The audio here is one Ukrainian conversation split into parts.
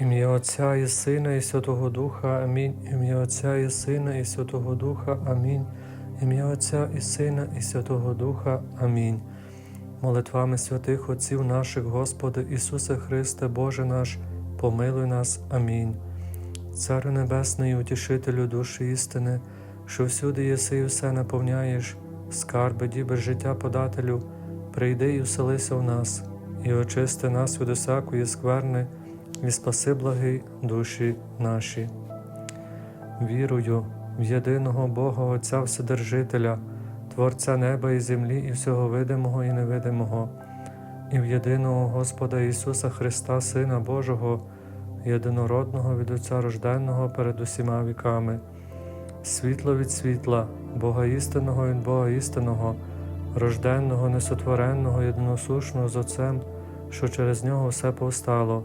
Ім'я Отця і Сина, і Святого Духа. Амінь. Ім'я Отця і Сина, і Святого Духа. Амінь. Ім'я Отця і Сина, і Святого Духа. Амінь. Молитвами святих Отців наших, Господи, Ісусе Христе, Боже наш, помилуй нас. Амінь. Царю Небесний, утішителю душі істини, що всюди єси і все наповняєш, скарби, діби життя подателю, прийди і вселися в нас, і очисти нас від усякої скверни, і спаси благий душі наші. Вірую в єдиного Бога Отця Вседержителя, Творця неба і землі, і всього видимого і невидимого, і в єдиного Господа Ісуса Христа, Сина Божого, єдинородного від Отця рожденного перед усіма віками, світло від світла, Бога істинного від Бога істинного, рожденного, несотвореного, єдиносушного з Отцем, що через нього все повстало.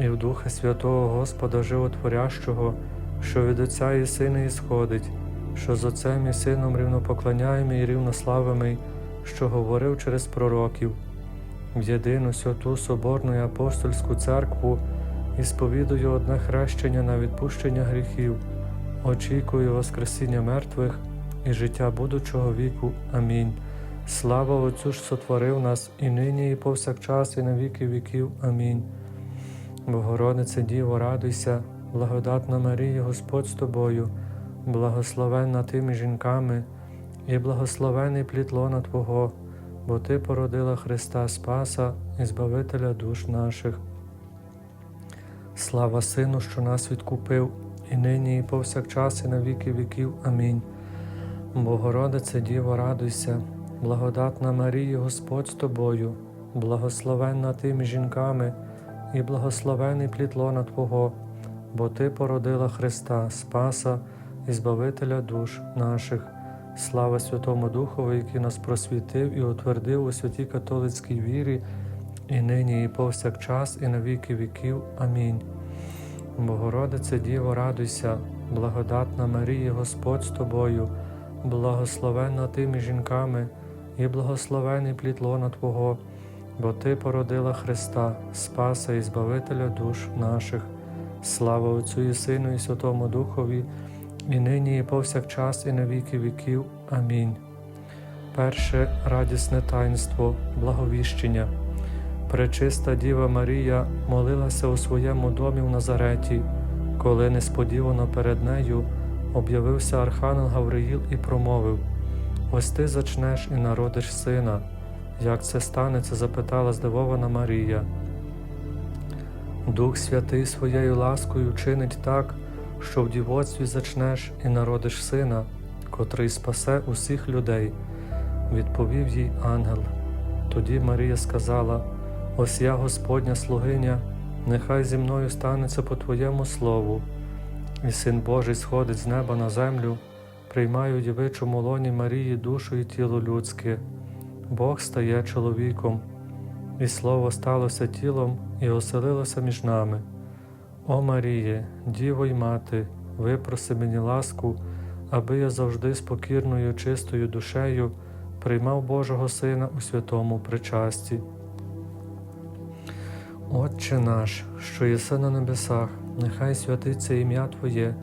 І в Духа Святого Господа Животворящого, що від Отця і Сина ісходить, що з Отцем і Сином рівнопоклоняємо і рівнославимий, що говорив через пророків, в єдину святу Соборну і апостольську церкву і сповідую одне хрещення на відпущення гріхів, очікую Воскресіння мертвих і життя будучого віку. Амінь. Слава Отцю ж сотворив нас і нині, і повсякчас, і на віки віків. Амінь. Богородице Діво, радуйся, благодатна Марія, Господь з тобою, благословенна тими жінками, і благословений плід лона Твого, бо Ти породила Христа Спаса і Збавителя душ наших. Слава Сину, що нас відкупив, і нині, і повсякчас, і на віки віків. Амінь. Богородице Діво, радуйся, благодатна Марія, Господь з тобою, благословенна тими жінками і благословений плід лона Твого, бо Ти породила Христа, Спаса і Збавителя душ наших. Слава Святому Духові, який нас просвітив і утвердив у святій католицькій вірі, і нині, і повсякчас, і на віки віків. Амінь. Богородице Діво, радуйся, благодатна Марія, Господь з тобою, благословенна тими жінками, і благословений плід лона Твого бо Ти породила Христа, Спаса і Збавителя душ наших. Слава Отцю і Сину, і Святому Духові, і нині, і повсякчас, і на віки віків. Амінь. Перше радісне таїнство, благовіщення. Пречиста Діва Марія молилася у своєму домі в Назареті, коли несподівано перед нею об'явився Архангел Гавриїл і промовив: Ось ти зачнеш і народиш сина. Як це станеться? запитала здивована Марія. Дух Святий своєю ласкою чинить так, що в дівоцтві зачнеш і народиш сина, котрий спасе усіх людей, відповів їй ангел. Тоді Марія сказала: Ось я, Господня слугиня, нехай зі мною станеться по Твоєму слову, і син Божий сходить з неба на землю, приймаю дівичому лоні Марії душу і тіло людське. Бог стає чоловіком, і Слово сталося тілом і оселилося між нами. О Маріє, Діво й мати, випроси мені ласку, аби я завжди спокірною, чистою душею приймав Божого Сина у святому причасті. Отче наш, що єси на небесах, нехай святиться ім'я Твоє,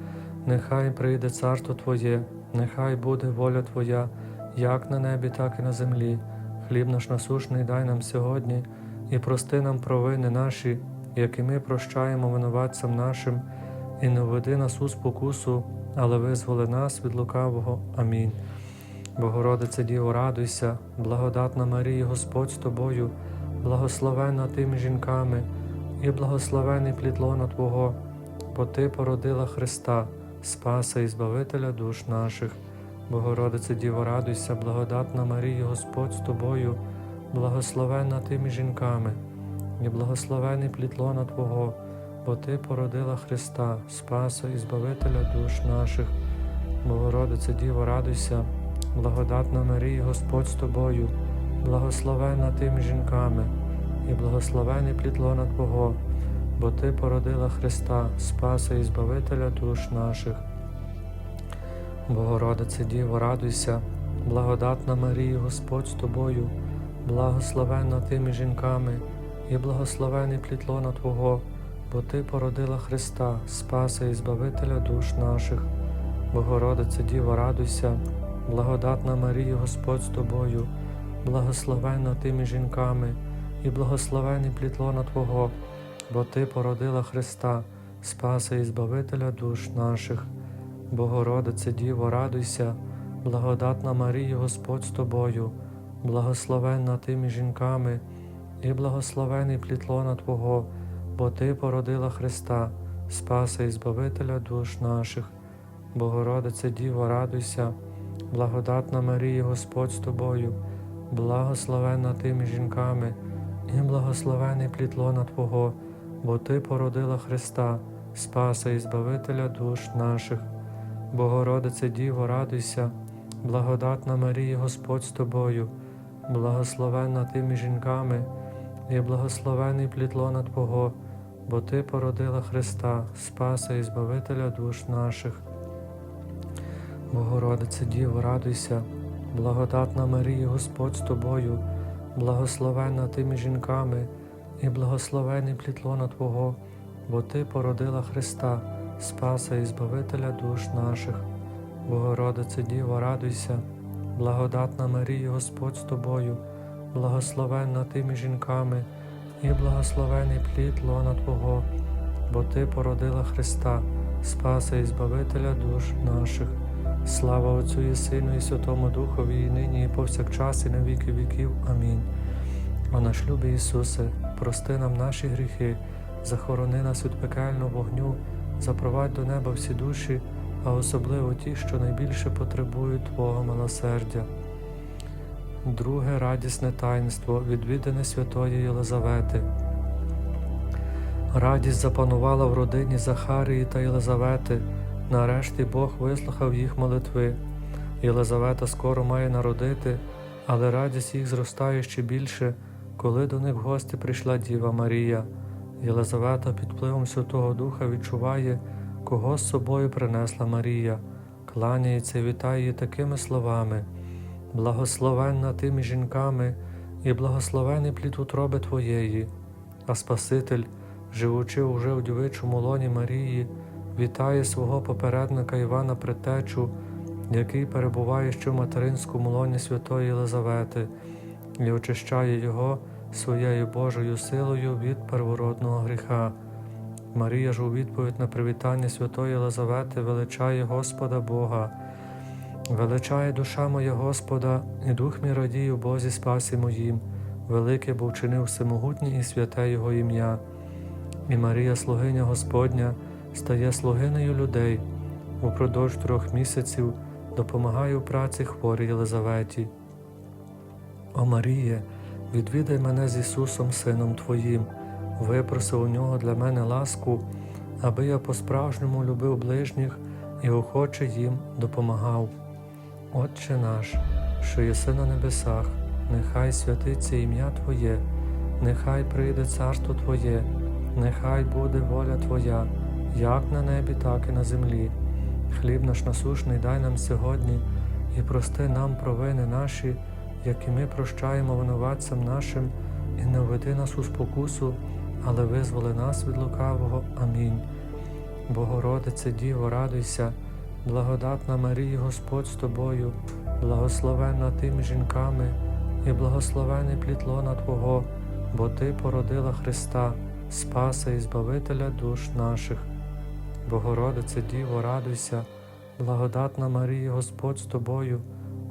нехай прийде царство Твоє, нехай буде воля Твоя, як на небі, так і на землі. Хліб наш насушний дай нам сьогодні і прости нам провини наші, як і ми прощаємо винуватцям нашим, і не введи нас у спокусу, але визволи нас від лукавого. Амінь. Богородице Діво, радуйся, благодатна Марія, Господь з тобою, благословенна тими жінками, і благословений плід лона Твого, бо Ти породила Христа, Спаса і Збавителя душ наших. Богородице Діво, радуйся, благодатна Марія, Господь з тобою, благословенна тими жінками, і благословений плід лона Твого, бо Ти породила Христа, Спаса і Збавителя душ наших. Богородице Діво, радуйся, благодатна Марія, Господь з тобою, благословенна ти між жінками, і благословений плід лона Твого, бо Ти породила Христа, Спаса і Збавителя душ наших. Богородице Діво, радуйся, благодатна Марія, Господь з тобою, благословенна ти між жінками, і благословений плід лона Твого, бо Ти породила Христа, Спаса і Збавителя душ наших. Богородице Діво, радуйся, благодатна Марія, Господь з тобою, благословенна ти між жінками, і благословений плід лона Твого, бо Ти породила Христа, Спаса і Збавителя душ наших. Богородице Діво, радуйся, благодатна Марія, Господь з тобою, благословенна ти між жінками, і благословений плід лона Твого, бо Ти породила Христа, Спаса і Збавителя душ наших. Богородице Діво, радуйся, благодатна Марія, Господь з тобою, благословенна ти між жінками, і благословений плід лона Твого, бо Ти породила Христа, Спаса і Збавителя душ наших. Богородице Діво, радуйся, благодатна Марія, Господь з тобою, благословенна ти між жінками, і благословений плід лона Твого, бо Ти породила Христа, Спаса і Збавителя душ наших. Богородице Діво, радуйся, благодатна Марія, Господь з тобою, благословенна ти між жінками, і благословений плід лона Твого, бо Ти породила Христа, Спаса і Збавителя душ наших. Богородице Діво, радуйся, благодатна Марія, Господь з тобою, благословенна ти між жінками, і благословений плід лона Твого, бо Ти породила Христа, Спаса і Збавителя душ наших. Слава Отцю і Сину, і Святому Духові, і нині, і повсякчас, і на віки віків. Амінь. О наш любий Ісусе, прости нам наші гріхи, захорони нас від пекельного вогню, запровадь до неба всі душі, а особливо ті, що найбільше потребують Твого милосердя. Друге радісне таїнство відвідане Святої Єлизавети. Радість запанувала в родині Захарії та Єлизавети. Нарешті Бог вислухав їх молитви. Єлизавета скоро має народити, але радість їх зростає ще більше, коли до них в гості прийшла Діва Марія. Єлизавета під впливом Святого Духа відчуває, кого з собою принесла Марія, кланяється і вітає її такими словами: Благословенна ти між жінками, і благословений плід утроби Твоєї, а Спаситель, живучи уже у дівичому лоні Марії, вітає свого попередника Івана Предтечу, який перебуває ще в материнському лоні Святої Єлизавети, і очищає його своєю Божою силою від первородного гріха. Марія ж у відповідь на привітання Святої Єлизавети величає Господа Бога. Величає душа моя Господа, і дух мій радій у Бозі спасі моїм, велике бо вчинив всемогутнє і святе Його ім'я. І Марія, слугиня Господня, стає слугинею людей, упродовж трьох місяців допомагає у праці хворій Єлизаветі. О Маріє, відвідай мене з Ісусом, Сином Твоїм, випроси у нього для мене ласку, аби я по-справжньому любив ближніх і охоче їм допомагав. Отче наш, що єси на небесах, нехай святиться ім'я Твоє, нехай прийде царство Твоє, нехай буде воля Твоя, як на небі, так і на землі. Хліб наш насушний дай нам сьогодні і прости нам провини наші, які ми прощаємо винуватцям нашим, і не введи нас у спокусу, але визволи нас від лукавого. Амінь. Богородице Діво, радуйся, благодатна Марія, Господь з тобою, благословенна ти між жінками, і благословений плід лона Твого, бо Ти породила Христа, Спаса і Збавителя душ наших. Богородице Діво, радуйся, благодатна Марія, Господь з тобою,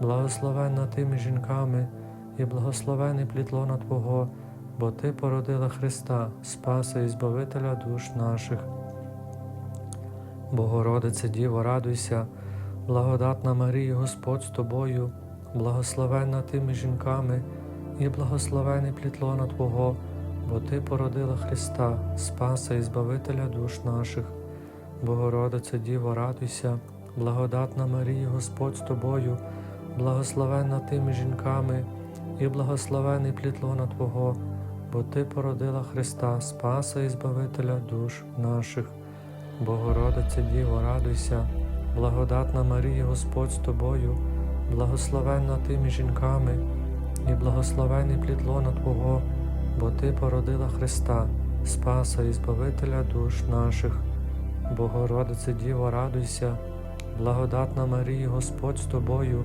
благословенна ти між жінками, і благословений плід лона Твого, бо Ти породила Христа, Спаса і Збавителя душ наших. Богородице Діво, радуйся, благодатна Марія, Господь з тобою, благословенна ти між жінками, і благословений плід лона Твого, бо Ти породила Христа, Спаса і Збавителя душ наших. Богородице Діво, радуйся, благодатна Марія, Господь з тобою, благословенна ти між жінками, і благословений плід лона Твого, бо Ти породила Христа, Спаса і Збавителя душ наших. Богородице Діво, радуйся, благодатна Марія, Господь з тобою, благословенна ти між жінками, і благословений плід лона Твого, бо Ти породила Христа, Спаса і Збавителя душ наших. Богородице Діво, радуйся, благодатна Марія, Господь з тобою,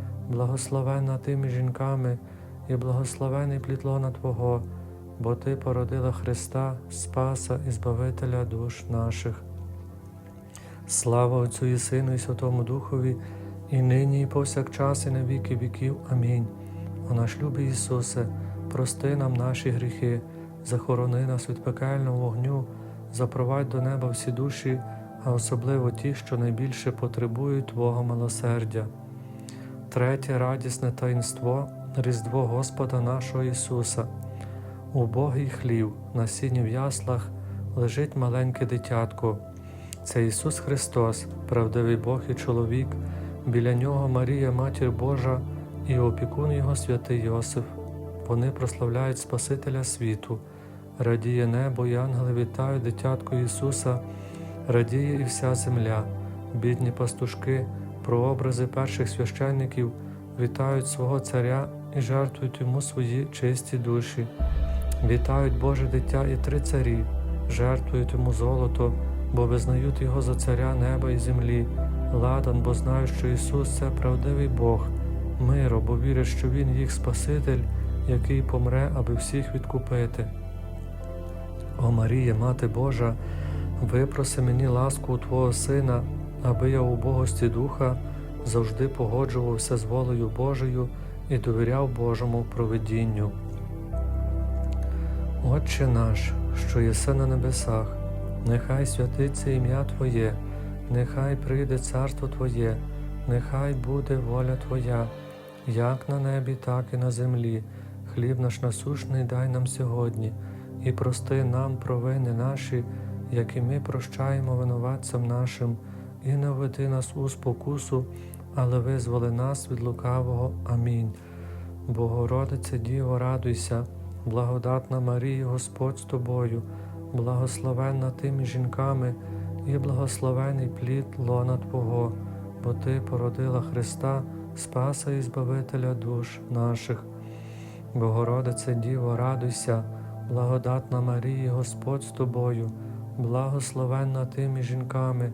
благословенна ти між жінками, і благословений плід лона Твого, бо Ти породила Христа, Спаса і Збавителя душ наших. Слава Отцю і Сину, і Святому Духові, і нині, і повсякчас, і на віки віків. Амінь. О наш любий Ісусе, прости нам наші гріхи, захорони нас від пекельного вогню, запровадь до неба всі душі, а особливо ті, що найбільше потребують Твого милосердя. Третє радісне таїнство Різдво Господа нашого Ісуса. Убогий хлів на сіні в яслах лежить маленьке дитятко. Це Ісус Христос, правдивий Бог і чоловік, біля нього Марія, Матір Божа і опікун Його святий Йосиф. Вони прославляють Спасителя світу, радіє небо, і ангели вітають дитятко Ісуса, радіє і вся земля, бідні пастушки, прообрази перших священників вітають свого Царя і жертвують йому свої чисті душі. Вітають Боже дитя і три царі, жертвують йому золото, бо визнають Його за царя неба і землі, ладан, бо знають, що Ісус це правдивий Бог, миро, бо вірять, що Він їх Спаситель, який помре, аби всіх відкупити. О Марія, Мати Божа, випроси мені ласку у Твого Сина, аби я у богості Духа завжди погоджувався з волею Божою і довіряв Божому провидінню. Отче наш, що єси на небесах, нехай святиться ім'я Твоє, нехай прийде царство Твоє, нехай буде воля Твоя, як на небі, так і на землі. Хліб наш насушний дай нам сьогодні, і прости нам провини наші, як і ми прощаємо винуватцям нашим, і не введи нас у спокусу, але визволи нас від лукавого. Амінь. Богородице Діво, радуйся, благодатна Марія, Господь з тобою, благословенна ти між жінками, і благословений плід лона Твого, бо Ти породила Христа, Спаса і Збавителя душ наших. Богородице Діво, радуйся, благодатна Марія, Господь з тобою, благословенна ти між жінками,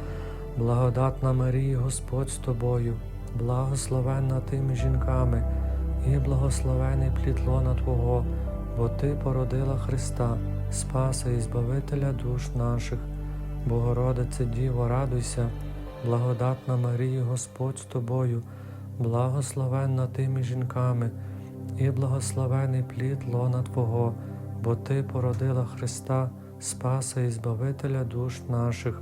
благодатна Марія, Господь з тобою, благословенна тими жінками, і благословений плід лона Твого, бо Ти породила Христа, Спаса і Збавителя душ наших. Богородице Діво, радуйся, благодатна Марія, Господь з тобою, благословенна тими жінками, і благословений плід лона Твого, бо Ти породила Христа, Спаса і Збавителя душ наших.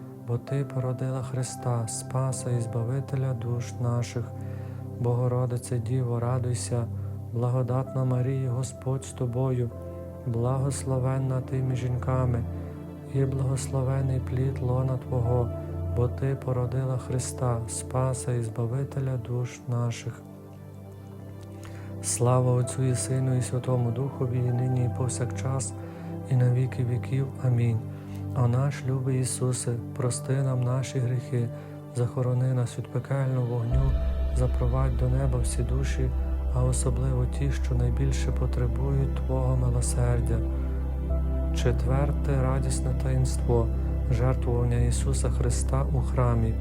бо Ти породила Христа, Спаса і Збавителя душ наших. Богородице Діво, радуйся, благодатна Марія, Господь з тобою, благословенна тими жінками, і благословений плід лона Твого, бо Ти породила Христа, Спаса і Збавителя душ наших. Слава Отцю і Сину, і Святому Духові, і нині, і повсякчас, і на віки віків. Амінь. А наш любий Ісусе, прости нам наші гріхи, захорони нас від пекельного вогню, запровадь до неба всі душі, а особливо ті, що найбільше потребують Твого милосердя. Четверте радісне таїнство жертвування Ісуса Христа у храмі.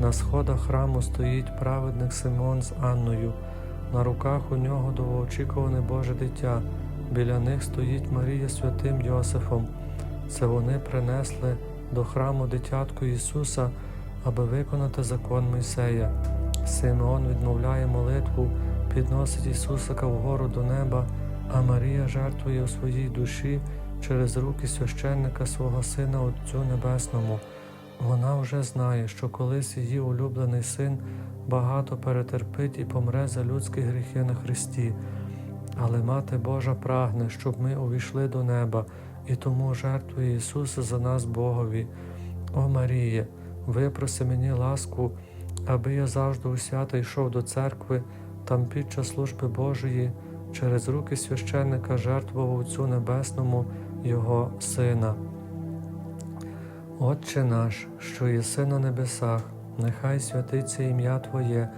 На сходах храму стоїть праведник Симон з Анною. На руках у нього довгоочікуване Боже дитя. Біля них стоїть Марія святим Йосифом. Це вони принесли до храму дитятку Ісуса, аби виконати закон Мойсея. Симеон відмовляє молитву, підносить Ісусика вгору до неба, а Марія жертвує у своїй душі через руки священника свого Сина Отцю Небесному. Вона вже знає, що колись її улюблений син багато перетерпить і помре за людські гріхи на Христі. Але Мати Божа прагне, щоб ми увійшли до неба, і тому жертвує Ісуса за нас Богові. О Маріє, випроси мені ласку, аби я завжди усято йшов до церкви, там під час служби Божої, через руки священника жертвував Отцю Небесному Його Сина. Отче наш, що єси на небесах, нехай святиться ім'я Твоє,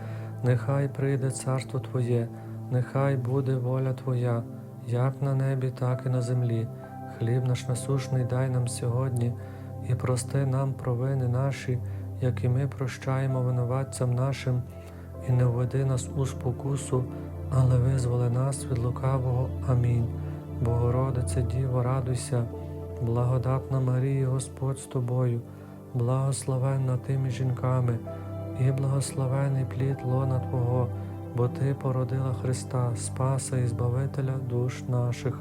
нехай прийде царство Твоє, нехай буде воля Твоя, як на небі, так і на землі. Хліб наш насушний дай нам сьогодні, і прости нам провини наші, як і ми прощаємо винуватцям нашим, і не введи нас у спокусу, але визволи нас від лукавого. Амінь. Богородице Діво, радуйся, благодатна Марія, Господь з тобою, благословенна тими жінками, і благословений плід лона Твого, бо Ти породила Христа, Спаса і Збавителя душ наших.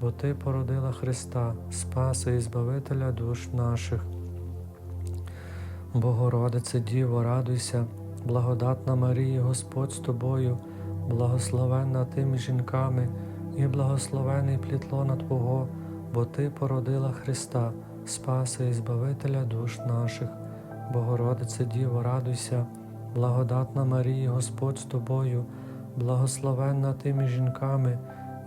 бо Ти породила Христа, Спаса і Збавителя душ наших. Богородице Діво, радуйся, благодатна Марія, Господь з тобою, благословенна тими жінками, і благословений плід лона Твого, бо Ти породила Христа, Спаса і Збавителя душ наших. Богородице Діво, радуйся, благодатна Марія, Господь з тобою, благословенна тими жінками,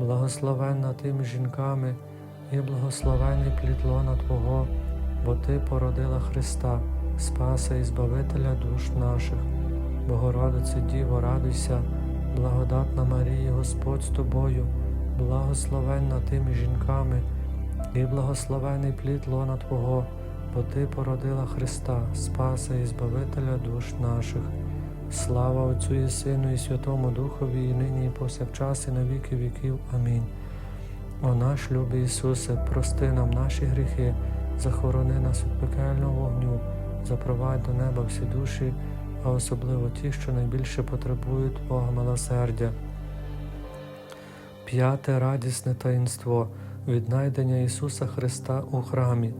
благословенна ти між жінками, і благословений плід лона Твого, бо Ти породила Христа, Спаса і Збавителя душ наших. Богородице Діво, радуйся, благодатна Марія, Господь з тобою, благословенна ти між жінками, і благословений плід лона Твого, бо Ти породила Христа, Спаса і Збавителя душ наших. Слава Отцю і Сину, і Святому Духові, і нині, і повсякчас, і на віки віків. Амінь. О наш любий Ісусе, прости нам наші гріхи, захорони нас від пекельного вогню, запровадь до неба всі душі, а особливо ті, що найбільше потребують Твого милосердя. П'яте радісне таїнство віднайдення Ісуса Христа у храмі.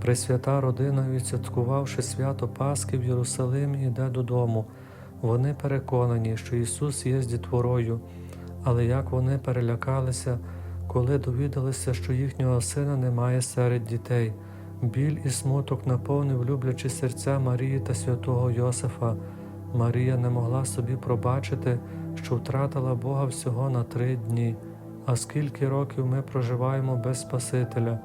Пресвята родина, відсвяткувавши свято Пасхи в Єрусалимі, йде додому. Вони переконані, що Ісус є дітворою, але як вони перелякалися, коли довідалися, що їхнього сина немає серед дітей. Біль і смуток наповнив люблячі серця Марії та святого Йосифа. Марія не могла собі пробачити, що втратила Бога всього на три дні. А скільки років ми проживаємо без Спасителя,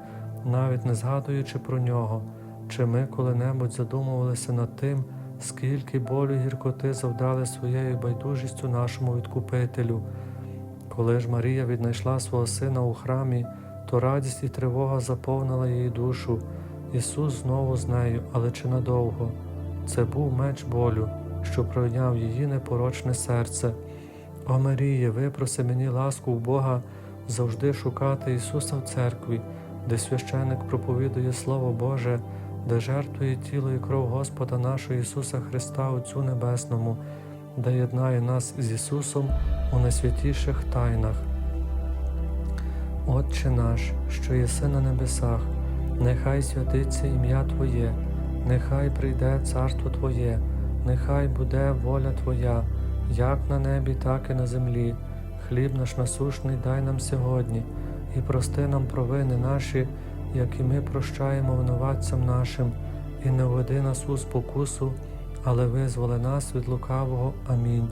навіть не згадуючи про нього, чи ми коли-небудь задумувалися над тим, скільки болю і гіркоти завдали своєю байдужістю нашому відкупителю. Коли ж Марія віднайшла свого сина у храмі, то радість і тривога заповнила її душу. Ісус знову з нею, але чи надовго? Це був меч болю, що пройняв її непорочне серце. О Маріє, випроси мені ласку в Бога завжди шукати Ісуса в церкві, де священик проповідує Слово Боже, де жертвує тіло і кров Господа нашого Ісуса Христа Отцю Небесному, де єднає нас з Ісусом у найсвятіших тайнах. Отче наш, що єси на небесах, нехай святиться ім'я Твоє, нехай прийде царство Твоє, нехай буде воля Твоя, як на небі, так і на землі. Хліб наш насушний дай нам сьогодні, і прости нам провини наші, як і ми прощаємо винуватцям нашим, і не введи нас у спокусу, але визволи нас від лукавого. Амінь.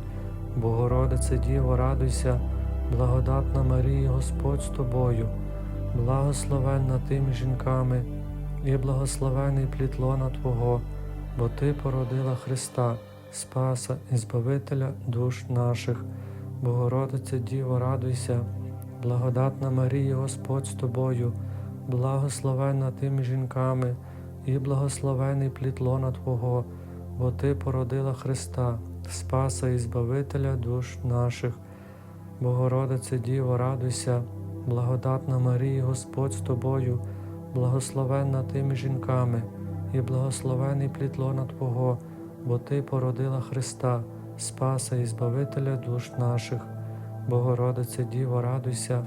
Богородице Діво, радуйся, благодатна Марія, Господь з тобою, благословенна ти між жінками, і благословений плід лона Твого, бо Ти породила Христа, Спаса і Збавителя душ наших. Богородице Діво, радуйся, благодатна Марія, Господь з тобою, благословенна ти між жінками, і благословений плід лона Твого, бо Ти породила Христа, Спаса і Збавителя душ наших. Богородице Діво, радуйся, благодатна Марія, Господь з тобою, благословенна ти між жінками, і благословений плід лона Твого, бо Ти породила Христа, Спаса і Збавителя душ наших. Богородице Діво, радуйся,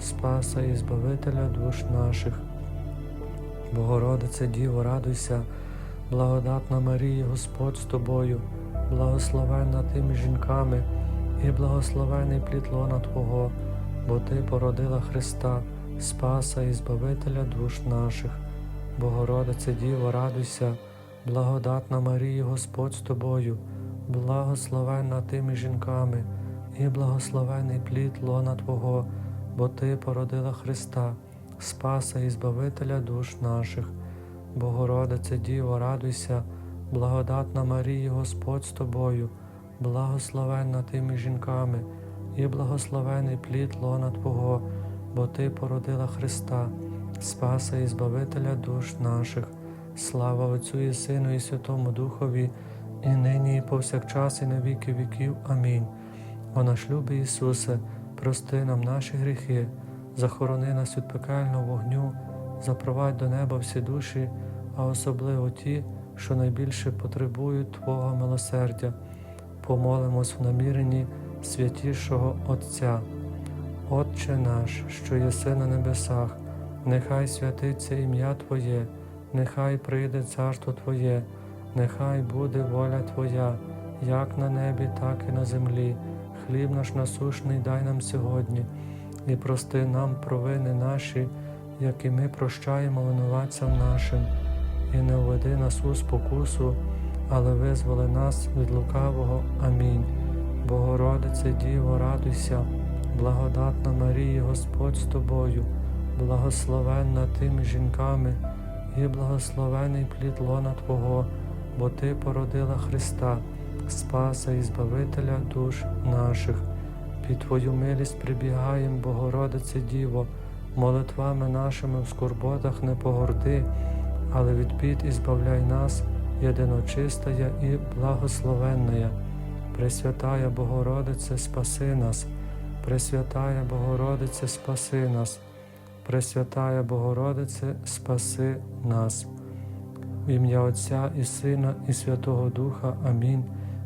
Спаса і Збавителя душ наших. Богородице Діво, радуйся, благодатна Марія, Господь з тобою, благословенна ти між жінками, і благословений плід лона Твого, бо Ти породила Христа, Спаса і Збавителя душ наших. Богородице Діво, радуйся, благодатна Марія, Господь з тобою, благословенна ти між жінками, і благословений плід лона Твого, бо Ти породила Христа, Спаса і Збавителя душ наших. Богородице Діво, радуйся, благодатна Марія, Господь з тобою, благословенна ти між жінками, і благословений плід лона Твого, бо Ти породила Христа, Спаса і Збавителя душ наших. Слава Отцю і Сину, і Святому Духові, і нині, і повсякчас, і на віки віків. Амінь. О наш любий Ісусе, прости нам наші гріхи, захорони нас від пекельного вогню, запровадь до неба всі душі, а особливо ті, що найбільше потребують Твого милосердя. Помолимось в наміренні святішого Отця. Отче наш, що єси на небесах, нехай святиться ім'я Твоє, нехай прийде царство Твоє, нехай буде воля Твоя, як на небі, так і на землі. Хліб наш насушний дай нам сьогодні, і прости нам провини наші, як і ми прощаємо винуватцям нашим, і не введи нас у спокусу, але визволи нас від лукавого. Амінь. Богородице Діво, радуйся, благодатна Марія, Господь з тобою, благословенна ти між жінками, і благословений плід лона Твого, бо Ти породила Христа, Спаса і Збавителя душ наших. Під Твою милість прибігаєм, Богородице Діво, молитвами нашими в скорботах не погорди, але від бід і збавляй нас, єдиночистая і благословенная. Пресвятая Богородице, спаси нас, Пресвятая Богородице, спаси нас, Пресвятая Богородице, спаси нас. В ім'я Отця і Сина, і Святого Духа. Амінь.